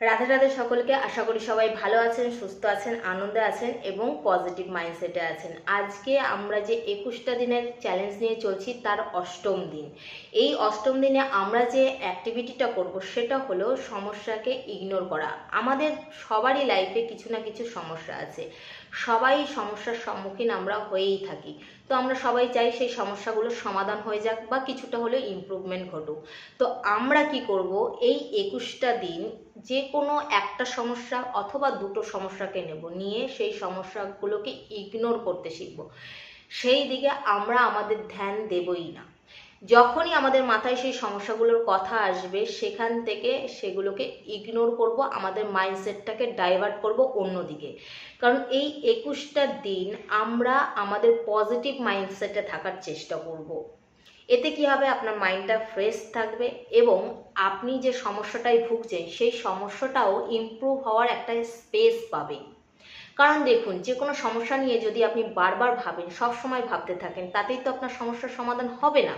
রাধে রাধে সকলকে, আশা করি সবাই ভালো আছেন, সুস্থ আছেন, আনন্দে আছেন এবং পজিটিভ মাইন্ডসেটে আছেন। আজকে আমরা যে একুশটা দিনের চ্যালেঞ্জ নিয়ে চলছি তার অষ্টম দিন। এই অষ্টম দিনে আমরা যে অ্যাক্টিভিটিটা করব সেটা হলো সমস্যাকে ইগনোর করা। আমাদের সবারই লাইফে কিছু না কিছু সমস্যা আছে। সবাই সমস্যার সম্মুখীন আমরা হয়েই থাকি। তো আমরা সবাই চাই সেই সমস্যাগুলোর সমাধান হয়ে যাক বা কিছুটা হলেও ইমপ্রুভমেন্ট ঘটুক। তো আমরা কি করব? এই একুশটা দিন যে কোনো একটা সমস্যা অথবা দুটো সমস্যাকে নেব। নিয়ে সেই সমস্যাগুলোকে ইগনোর করতে শিখব। সেই দিকে আমরা আমাদের ধ্যান দেবই না। যখনই আমাদের মাথায় সেই সমস্যাগুলোর কথা আসবে, সেখান থেকে সেগুলোকে ইগনোর করব, আমাদের মাইন্ডসেটটাকে ডাইভার্ট করব অন্যদিকে। কারণ এই একুশটা দিন আমরা আমাদের পজিটিভ মাইন্ডসেটে থাকার চেষ্টা করব। এতে কি হবে? আপনার মাইন্ডটা ফ্রেশ থাকবে এবং আপনি যে সমস্যাটায় ভুগছেন, সেই সমস্যাটাও ইমপ্রুভ হওয়ার একটা স্পেস পাবে কারণ দেখুন, যে কোনো সমস্যা নিয়ে যদি আপনি বারবার ভাবেন, সব সময় ভাবতে থাকেন, তাতেই তো আপনার সমস্যার সমাধান হবে না।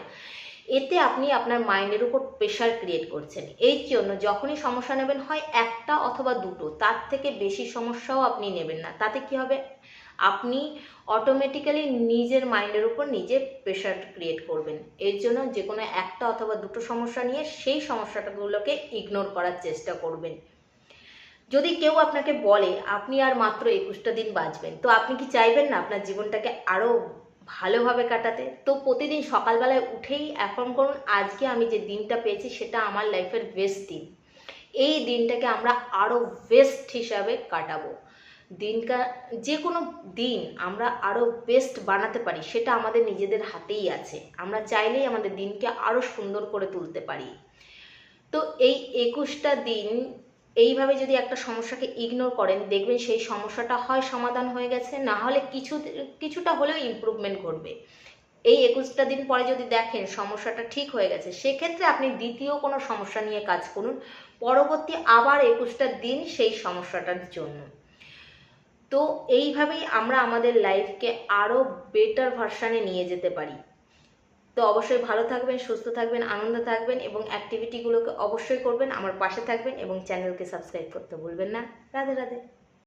এতে আপনি আপনার মাইন্ডের উপর প্রেশার ক্রিয়েট করছেন। এই জন্য যখনই সমস্যা নেবেন, হয় একটা অথবা দুটো, তার থেকে বেশি সমস্যাও আপনি নেবেন না। তাতে কি হবে? আপনি অটোমেটিক্যালি নিজের মাইন্ডের উপর নিজে প্রেশার ক্রিয়েট করবেন। এর জন্য যে কোনো একটা অথবা দুটো সমস্যা নিয়ে সেই সমস্যাটাগুলোকে ইগনোর করার চেষ্টা করবেন। যদি কেউ আপনাকে বলে, আপনি আর মাত্র একুশটা দিন বাঁচবেন। তো আপনি কি চাইবেন না আপনার জীবনটাকে আরও ভালোভাবে কাটাতে? তো প্রতিদিন সকালবেলায় উঠেই এখন করুন, আজকে আমি যে দিনটা পেয়েছি সেটা আমার লাইফের বেস্ট দিন। এই দিনটাকে আমরা আরও বেস্ট হিসাবে কাটাবো। দিনকা যে কোনো দিন আমরা আরও বেস্ট বানাতে পারি, সেটা আমাদের নিজেদের হাতেই আছে। আমরা চাইলেই আমাদের দিনকে আরও সুন্দর করে তুলতে পারি। তো এই একুশটা দিন এইভাবে যদি একটা সমস্যাকে ইগনোর করেন, দেখবেন সেই সমস্যাটা হয় সমাধান হয়ে গেছে, না হলে কিছু, কিছুটা হলেও ইমপ্রুভমেন্ট ঘটবে। এই একুশটা দিন পরে যদি দেখেন সমস্যাটা ঠিক হয়ে গেছে, সেক্ষেত্রে আপনি দ্বিতীয় কোনো সমস্যা নিয়ে কাজ করুন। পরবর্তী আবার একুশটা দিন সেই সমস্যাটার জন্য। তো এইভাবেই আমরা আমাদের লাইফকে আরও বেটার ভার্সানে নিয়ে যেতে পারি। তো অবশ্যই ভালো থাকবেন, সুস্থ থাকবেন, আনন্দ থাকবেন এবং অ্যাক্টিভিটিগুলোকে অবশ্যই করবেন, আমার পাশে থাকবেন এবং চ্যানেলকে সাবস্ক্রাইব করতে ভুলবেন না। রাধে রাধে।